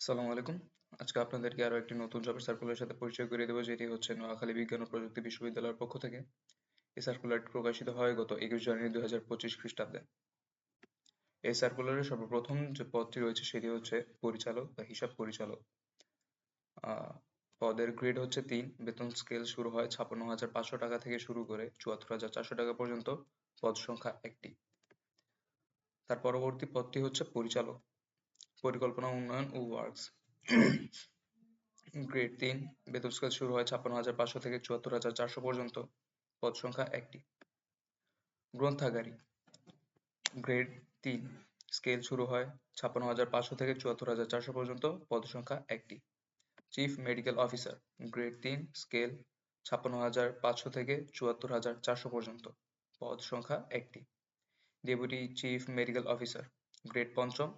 আসসালামু আলাইকুম। আজকে আপনাদেরকে আরও একটি নতুন জবের সার্কুলারের সাথে পরিচয় করিয়ে দেবো, যেটি হচ্ছে নোয়াখালী বিজ্ঞান ও প্রযুক্তি বিশ্ববিদ্যালয়ের পক্ষ থেকে। এই সার্কুলারটি প্রকাশিত হয় গত একুশ জানুয়ারি দুই হাজার পঁচিশ খ্রিস্টাব্দে। এই সার্কুলারের সর্বপ্রথম যে পদটি রয়েছে, সেটি হচ্ছে পরিচালক বা হিসাব পরিচালক। পদের গ্রেড হচ্ছে তিন, বেতন স্কেল শুরু হয় ছাপ্পান্ন হাজার পাঁচশো টাকা থেকে শুরু করে চুয়াত্তর হাজার চারশো টাকা পর্যন্ত পদ সংখ্যা একটি। তার পরবর্তী পদটি হচ্ছে পরিচালক। পরিকল্পনা উন্নয়ন ও ওয়ার্কস গ্রেড তিন, বেতন স্কেল শুরু হয় ছাপ্পান্ন হাজার পাঁচশো থেকে চুয়াত্তর হাজার চারশো পর্যন্ত। পদ সংখ্যা একটি। গ্রন্থাগারী। গ্রেড তিন স্কেল শুরু হয় ছাপ্পান্ন হাজার পাঁচশো থেকে চুয়াত্তর হাজার চারশো পর্যন্ত, পদ সংখ্যা একটি। চিফ মেডিকেল অফিসার গ্রেড তিন স্কেল ছাপ্পান্ন হাজার পাঁচশো থেকে চুয়াত্তর হাজার চারশো পর্যন্ত, পদ সংখ্যা একটি। Deputy chief medical officer grade পঞ্চম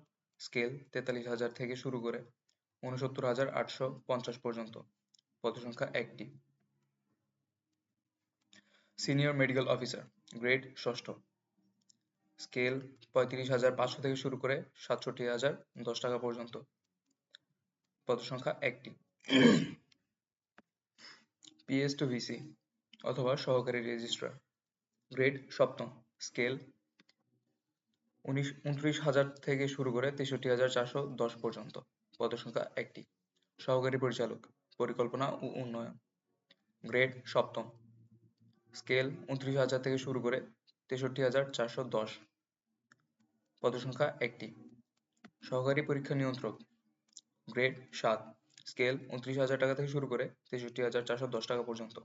স্কেল তেতাল্লিশ হাজার থেকে শুরু করে উনসত্তর হাজার আটশো পঞ্চাশ পর্যন্ত। পদ সংখ্যা একটি। সিনিয়র মেডিকেল অফিসার, গ্রেড ষষ্ঠ। স্কেল পঁয়ত্রিশ হাজার পাঁচশো থেকে শুরু করে সাতষট্টি হাজার দশ টাকা পর্যন্ত। পদ সংখ্যা একটি। পিএস টু ভিসি অথবা সহকারী রেজিস্ট্রার, গ্রেড সপ্তম। স্কেল উনত্রিশ হাজার থেকে শুরু করে তেষট্টি হাজার চারশো দশ পর্যন্ত। পদ সংখ্যা একটি। সহকারী পরিচালক, পরিকল্পনা ও উন্নয়ন। গ্রেড সপ্তম। স্কেল উনত্রিশ হাজার থেকে শুরু করে তেষট্টি হাজার চারশো দশ। পদ সংখ্যা একটি। সহকারী পরীক্ষা নিয়ন্ত্রক। গ্রেড সাত। স্কেল উনত্রিশ হাজার টাকা থেকে শুরু করে তেষট্টি হাজার চারশো দশ টাকা পর্যন্ত।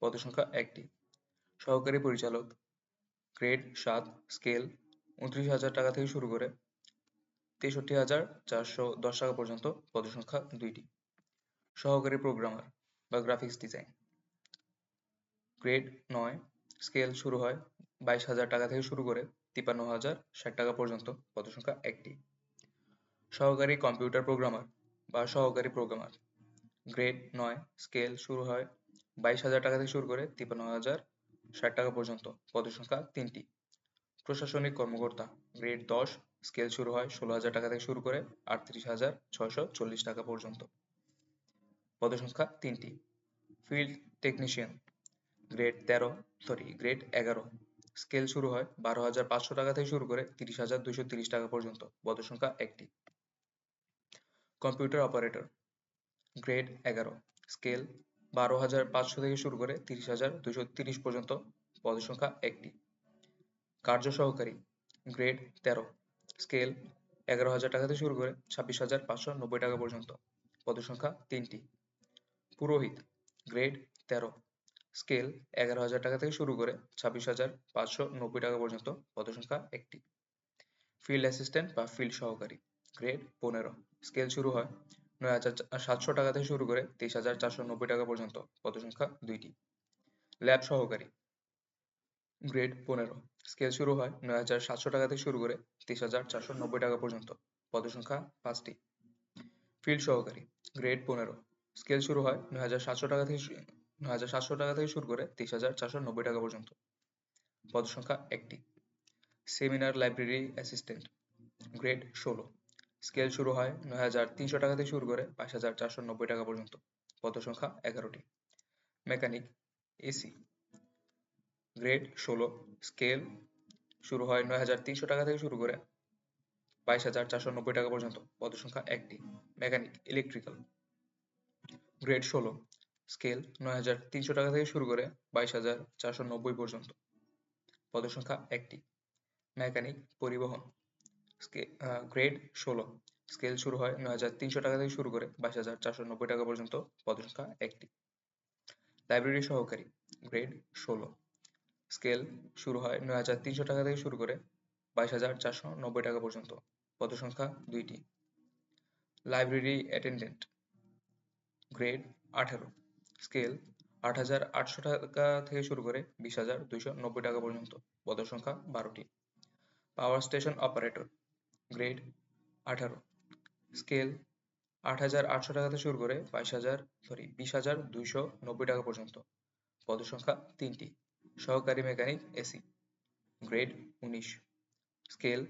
পদ সংখ্যা একটি। সহকারী পরিচালক। গ্রেড সাত। স্কেল উনত্রিশ হাজার টাকা থেকে শুরু করে তেষট্টি হাজার চারশো দশ টাকা পর্যন্ত পদ সংখ্যা দুইটি। সহকারী প্রোগ্রামার বা গ্রাফিক্স ডিজাইন। গ্রেড নয়, স্কেল শুরু হয় বাইশ হাজার টাকা থেকে শুরু করে তিপ্পান্ন হাজার ষাট টাকা পর্যন্ত পদ সংখ্যা একটি। সহকারী কম্পিউটার প্রোগ্রামার বা সহকারী প্রোগ্রামার। গ্রেড নয়, স্কেল শুরু হয় বাইশ হাজার টাকা থেকে শুরু করে তিপ্পান্ন হাজার ষাট টাকা পর্যন্ত পদ সংখ্যা তিনটি। প্রশাসনিক কর্মকর্তা, গ্রেড দশ, স্কেল শুরু হয় ষোলো হাজার টাকা থেকে শুরু করে আটত্রিশ হাজার ছয়শো চল্লিশ টাকা পর্যন্ত। পদ সংখ্যা তিনটি। ফিল্ড টেকনিশিয়ান, গ্রেড তেরো সরি গ্রেড এগারো। স্কেল শুরু হয় বারো হাজার পাঁচশো টাকা থেকে শুরু করে তিরিশ হাজার দুশো তিরিশ টাকা পর্যন্ত। পদ সংখ্যা একটি। কম্পিউটার অপারেটর, গ্রেড এগারো, স্কেল বারো হাজার পাঁচশো থেকে শুরু করে তিরিশ হাজার দুশো তিরিশ পর্যন্ত। পদ সংখ্যা একটি। কার্য সহকারী গ্রেড তেরো, স্কেল এগারো হাজার টাকা থেকে শুরু করে ছাব্বিশ হাজার পাঁচশো নব্বই টাকা পর্যন্ত। পদ সংখ্যা তিনটি। পুরোহিত, গ্রেড তেরো, স্কেল এগারো হাজার টাকা থেকে শুরু করে ছাব্বিশ হাজার পাঁচশো নব্বই টাকা পর্যন্ত পদ সংখ্যা একটি। ফিল্ড অ্যাসিস্ট্যান্ট বা ফিল্ড সহকারী, গ্রেড পনেরো, স্কেল শুরু হয় নয় হাজার সাতশো টাকা থেকে শুরু করে তেইশ হাজার চারশো নব্বই টাকা পর্যন্ত পদ সংখ্যা দুইটি। ল্যাব সহকারী, গ্রেড পনেরো স্কেল শুরু হয় নয় হাজার সাতশো টাকা থেকে শুরু করে তেইশ হাজার চারশো নব্বই টাকা পর্যন্ত। পদ সংখ্যা পাঁচটি। ফিল্ড সহকারী গ্রেড পনেরো। স্কেল শুরু হয় নয় হাজার সাতশো টাকা থেকে নয় হাজার সাতশো টাকা থেকে শুরু করে তেইশ হাজার চারশো নব্বই টাকা পর্যন্ত। পদ সংখ্যা একটি। সেমিনার লাইব্রেরি অ্যাসিস্ট্যান্ট গ্রেড ষোলো। স্কেল শুরু হয় নয় হাজার তিনশো টাকা থেকে শুরু করে বাইশ হাজার চারশো নব্বই টাকা পর্যন্ত। পদ সংখ্যা এগারোটি। মেকানিক এসি গ্রেড ষোলো। স্কেল শুরু হয় নয় হাজার তিনশো টাকা থেকে শুরু করে বাইশ হাজার চারশো নব্বই টাকা পর্যন্ত। পদ সংখ্যা একটি, মেকানিক, ইলেকট্রিক্যাল। গ্রেড ষোলো, স্কেল নয় হাজার তিনশো টাকা থেকে শুরু করে বাইশ হাজার চারশো নব্বই পর্যন্ত। পদ সংখ্যা একটি, মেকানিক, পরিবহন। গ্রেড ষোলো, স্কেল শুরু হয় নয় হাজার তিনশো টাকা থেকে শুরু করে বাইশ হাজার চারশো নব্বই টাকা পর্যন্ত। পদ সংখ্যা একটি। লাইব্রেরি সহকারী, গ্রেড ষোলো স্কেল শুরু হয় নয় হাজার তিনশো টাকা থেকে শুরু করে বাইশ হাজার চারশো নব্বই টাকা পর্যন্ত। পদ সংখ্যা দুইটি। Library attendant. গ্রেড আঠারো। স্কেল আট হাজার আটশো টাকা থেকে শুরু করে বিশ হাজার দুইশো নব্বই টাকা পর্যন্ত। পদ সংখ্যা বারোটি। Power station operator. গ্রেড আঠারো। স্কেল আট হাজার আটশো টাকা থেকে শুরু করে বাইশ হাজার, সরি, বিশ হাজার দুইশো নব্বই টাকা পর্যন্ত। পদ সংখ্যা তিনটি। সহকারী মেকানিক এসি গ্রেড উনিশ। স্কেল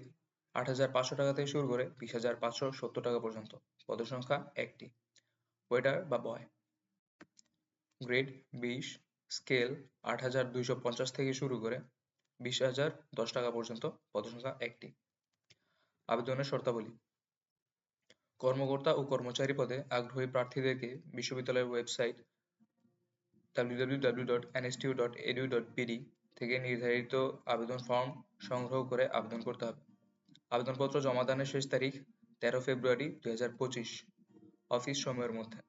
আট হাজার পাঁচশো টাকা থেকে শুরু করে বিশ হাজার পাঁচশো সত্তর টাকা পর্যন্ত। পদের সংখ্যা একটি। ওয়েটার বা বয়। গ্রেড বিশ, স্কেল আট হাজার দুইশো পঞ্চাশ থেকে শুরু করে বিশ হাজার দশ টাকা পর্যন্ত। পদসংখ্যা একটি। আবেদনের শর্তাবলী। কর্মকর্তা ও কর্মচারী পদে আগ্রহী প্রার্থীদেরকে বিশ্ববিদ্যালয়ের ওয়েবসাইট www.nstu.edu.bd থেকে নির্ধারিত আবেদন ফর্ম সংগ্রহ করে আবেদন করতে হবে। আবেদনপত্র জমা দানের শেষ তারিখ তেরো ফেব্রুয়ারি দুই অফিস সময়ের মধ্যে।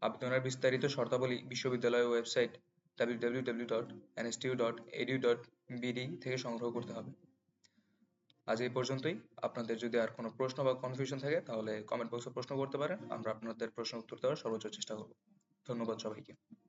আবেদনের বিস্তারিত শর্তাবলী বিশ্ববিদ্যালয়ের ওয়েবসাইট www.nstu.edu.bd থেকে সংগ্রহ করতে হবে। আজ এই পর্যন্তই। আপনাদের যদি আর কোনো প্রশ্ন বা কনফিউশন থাকে, তাহলে কমেন্ট বক্সে প্রশ্ন করতে পারেন। আমরা আপনাদের প্রশ্ন উত্তর দেওয়ার সর্বোচ্চ চেষ্টা করব। ধন্যবাদ সবাইকে।